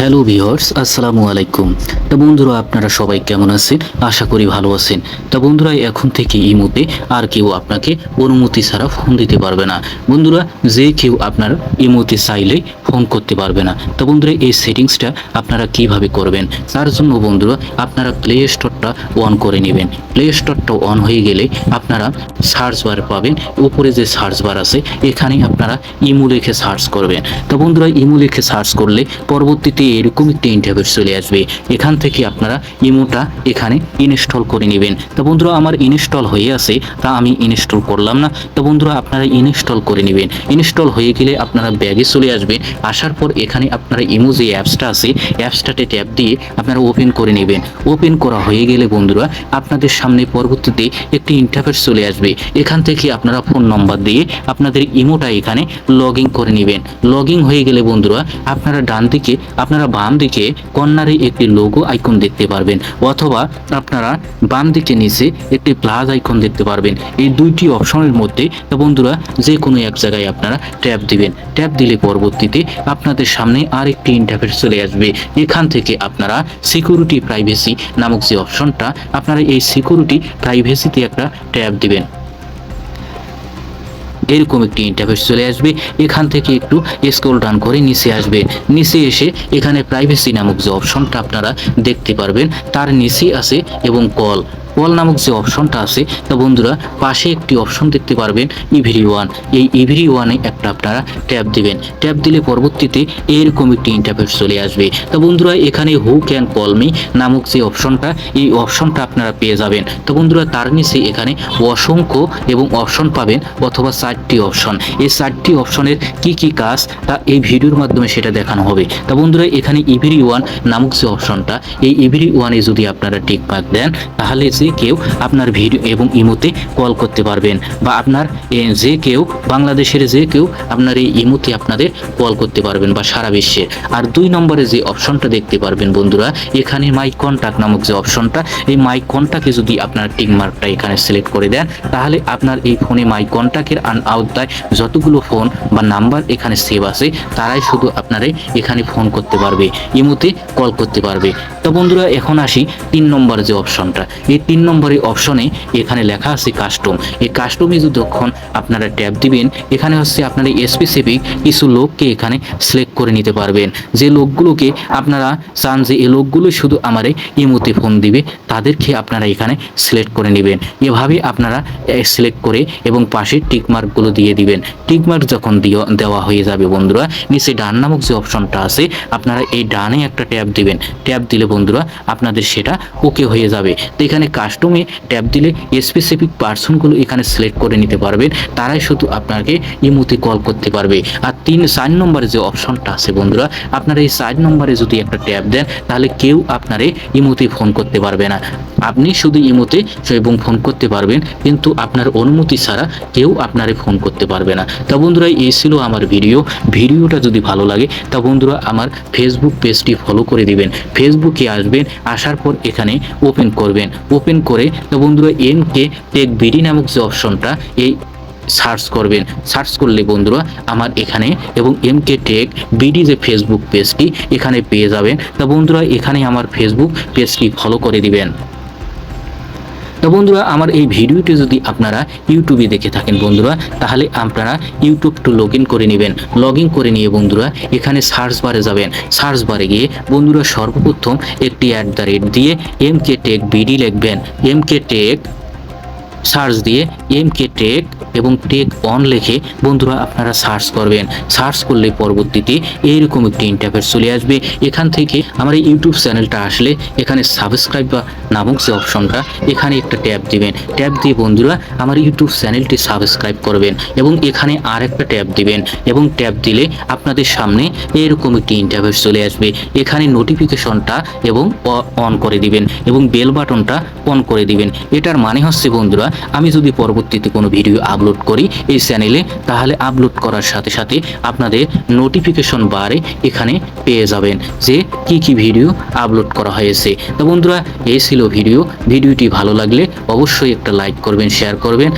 Hello viewers, আসসালামু আলাইকুম। তা বন্ধুরা, আপনারা সবাই কেমন আছেন? আশা করি ভালো আছেন। তা বন্ধুরা, এখন থেকে ইমোতে আর কেউ আপনাকে অনুমতি ছাড়া ফোন দিতে পারবে না। বন্ধুরা, যে কেউ আপনার ইমোতে চাইলেই ফোন করতে পারবে না। তো বন্ধুরা, এই সেটিংসটা আপনারা কীভাবে করবেন? তার জন্য বন্ধুরা, আপনারা প্লে স্টোরটা অন করে নেবেন। প্লে স্টোরটা অন হয়ে গেলে আপনারা সার্চ বার পাবেন। উপরে যে সার্চ বার আছে এখানে আপনারা ইমো লিখে সার্চ করবেন। তো বন্ধুরা ইমো লিখে সার্চ করলে পরবর্তীতে এরকম একটি ইন্টারভিউ চলে আসবে। এখান থেকে আপনারা ইমোটা এখানে ইনস্টল করে নেবেন। তো বন্ধুরা, আমার ইনস্টল হয়ে আছে, তা আমি ইনস্টল করলাম না। তো বন্ধুরা, আপনারা ইনস্টল করে নেবেন। ইনস্টল হয়ে গেলে আপনারা ব্যাগে চলে আসবেন। আসার পর এখানে আপনারা ইমো যে অ্যাপসটা আছে। অ্যাপসটাতে ট্যাপ দিয়ে আপনারা ওপেন করে নেবেন। ওপেন করা হয়ে গেলে বন্ধুরা, আপনাদের সামনে পরবর্তীতে একটি ইন্টারফেস চলে আসবে। এখান থেকে আপনারা ফোন নম্বর দিয়ে আপনাদের ইমোটা এখানে লগ করে নেবেন। লগ হয়ে গেলে বন্ধুরা, আপনারা ডান দিকে আপনারা বাম দিকে কর্নারে একটি লোগো আইকন দেখতে পারবেন, অথবা আপনারা বাম দিকে নিচে একটি প্লাস আইকন দেখতে পারবেন। এই দুইটি অপশনের মধ্যে বন্ধুরা যে কোনো এক জায়গায় আপনারা ট্যাপ দিবেন। ট্যাপ দিলে পরবর্তীতে আপনাদের সামনে আরেকটি ইন্টারফেস চলে আসবে। এখান থেকে আপনারা সিকিউরিটি প্রাইভেসি নামক যে অপশনটা আপনারা এই সিকিউরিটি প্রাইভেসিতে একটা ট্যাপ দিবেন। এরকম একটি ইন্টারফেস চলে আসবে। এখান থেকে একটু স্ক্রল ডাউন করে নিচে আসবে। নিচে এসে এখানে প্রাইভেসি নামক যে অপশনটা আপনারা দেখতে পারবেন, তার নিচে আছে এবং কল কল নামক যে অপশনটা আছে, তা বন্ধুরা পাশে একটি অপশন দেখতে পারবেন ইভিরি ওয়ান। এই ইভিরি ওয়ানে একটা আপনারা ট্যাপ দিবেন। ট্যাপ দিলে পরবর্তীতে এরকম একটি ইন্টারফেস চলে আসবে। তা বন্ধুরা এখানে হু ক্যান কল মি নামক যে অপশনটা, এই অপশনটা আপনারা পেয়ে যাবেন। তো বন্ধুরা তার নিচে এখানে অসংখ্য এবং অপশন পাবেন অথবা চারটি অপশন। এই চারটি অপশনের কি কি কাজ, তা এই ভিডিওর মাধ্যমে সেটা দেখানো হবে। তা বন্ধুরা এখানে ইভিরি ওয়ান নামক যে অপশনটা, এই ইভিরি ওয়ানে যদি আপনারা টিক মার্ক দেন, তাহলে যে কেউ আপনার ভিডিও এবং ইমোতে কল করতে পারবেন বা আপনার যে কেউ বাংলাদেশের যে কেউ আপনার এই ইমোতে আপনাদের কল করতে পারবেন বা সারা বিশ্বে। আর দুই নম্বরে যে অপশনটা দেখতে পারবেন বন্ধুরা, এখানে মাই কন্ট্যাক্ট নামক যে অপশনটা, এই মাই কন্ট্যাক্টে যদি আপনার টিক মার্কটা এখানে সিলেক্ট করে দেন, তাহলে আপনার এই ফোনে মাই কন্ট্যাক্টের আওতায় যতগুলো ফোন বা নাম্বার এখানে সেভ আছে, তারাই শুধু আপনারে এখানে ফোন করতে পারবে, ইমোতে কল করতে পারবে। তো বন্ধুরা, এখন আসি তিন নম্বর যে অপশনটা, এই নম্বরের অপশনে এখানে লেখা আছে কাস্টম এই কাস্টমে যখন আপনারা ট্যাপ দিবেন, এখানে হচ্ছে আপনারা স্পেসিফিক কিছু লোককে এখানে সিলেক্ট করে নিতে পারবেন। যে লোকগুলোকে আপনারা চান যে এই লোকগুলো শুধু আমারে ইমোতে ফোন দিবে, তাদেরকে আপনারা এখানে সিলেক্ট করে নেবেন। এভাবে আপনারা সিলেক্ট করে এবং পাশে টিকমার্কগুলো দিয়ে দিবেন। টিকমার্ক যখন দিও- দেওয়া হয়ে যাবে বন্ধুরা, নিচে ডান নামক যে অপশনটা আছে, আপনারা এই ডানে একটা ট্যাপ দিবেন। ট্যাপ দিলে বন্ধুরা, আপনাদের সেটা ওকে হয়ে যাবে। তো এখানে কাস্টমে ট্যাপ দিলে স্পেসিফিক পার্সনগুলো এখানে সিলেক্ট করে নিতে পারবেন তারাই শুধু আপনাকে ইমুতে কল করতে পারবে। আর তিন, চার নম্বরে যে অপশনটা আছে বন্ধুরা, আপনারা এই চার নম্বরে যদি একটা ট্যাপ দেন, তাহলে কেউ আপনারে ইমুতে ফোন করতে পারবে না। আপনি শুধু ইমোতে এবং ফোন করতে পারবেন, কিন্তু আপনার অনুমতি ছাড়া কেউ আপনারে ফোন করতে পারবে না। তা বন্ধুরা, এই ছিল আমার ভিডিও। ভিডিওটা যদি ভালো লাগে, তা বন্ধুরা আমার ফেসবুক পেজটি ফলো করে দিবেন। ফেসবুকে আসবেন, আসার পর এখানে ওপেন করবেন। ওপেন করে, তা বন্ধুরা এম কে টেক বিডি নামক যে অপশনটা এই সার্চ করবেন। সার্চ করলে বন্ধুরা, আমার এখানে এবং এম কে টেক বিডি যে ফেসবুক পেজটি এখানে পেয়ে যাবেন। তা বন্ধুরা, এখানে আমার ফেসবুক পেজটি ফলো করে দিবেন। তো বন্ধুরা, আমার এই ভিডিওটি যদি আপনারা ইউটিউবে দেখে থাকেন বন্ধুরা, তাহলে আপনারা ইউটিউব টু লগ ইন করে নেবেন। লগ ইন করে নিয়ে বন্ধুরা, এখানে সার্চ বারে যাবেন। সার্চ বারে গিয়ে বন্ধুরা সর্বপ্রথম একটি অ্যাট দ্য রেট দিয়ে এম কে টেক বিডি লিখবেন। এম কে টেক সার্চ দিয়ে এম কে টেক এবং টেক অন লিখে বন্ধুরা আপনারা সার্চ করবেন। সার্চ করলে পরবর্তীতে এইরকম একটি ইন্টারফেস চলে আসবে। এখান থেকে আমার এই ইউটিউব চ্যানেলটা আসলে এখানে সাবস্ক্রাইব বা নামক যে অপশনটা এখানে একটা ট্যাব দিবেন। ট্যাব দিয়ে বন্ধুরা আমার ইউটিউব চ্যানেলটি সাবস্ক্রাইব করবেন এবং এখানে আর একটা ট্যাব দিবেন এবং ট্যাব দিলে আপনাদের সামনে এরকম একটি ইন্টারফেস চলে আসবে। এখানে নোটিফিকেশনটা এবং অন করে দিবেন এবং বেল বাটনটা অন করে দিবেন। এটার মানে হচ্ছে বন্ধুরা আমি যদি পরবর্তীতে কোনো ভিডিও আপলোড করি এই চ্যানেলে তাহলে আপলোড করার সাথে সাথে আপনাদের নোটিফিকেশন বারে এখানে পেয়ে যাবেন যে কি কি ভিডিও আপলোড করা হয়েছে। তো বন্ধুরা, এই ছিল ভিডিও ভিডিওটি ভালো লাগলে অবশ্যই একটা লাইক করবেন শেয়ার করবেন।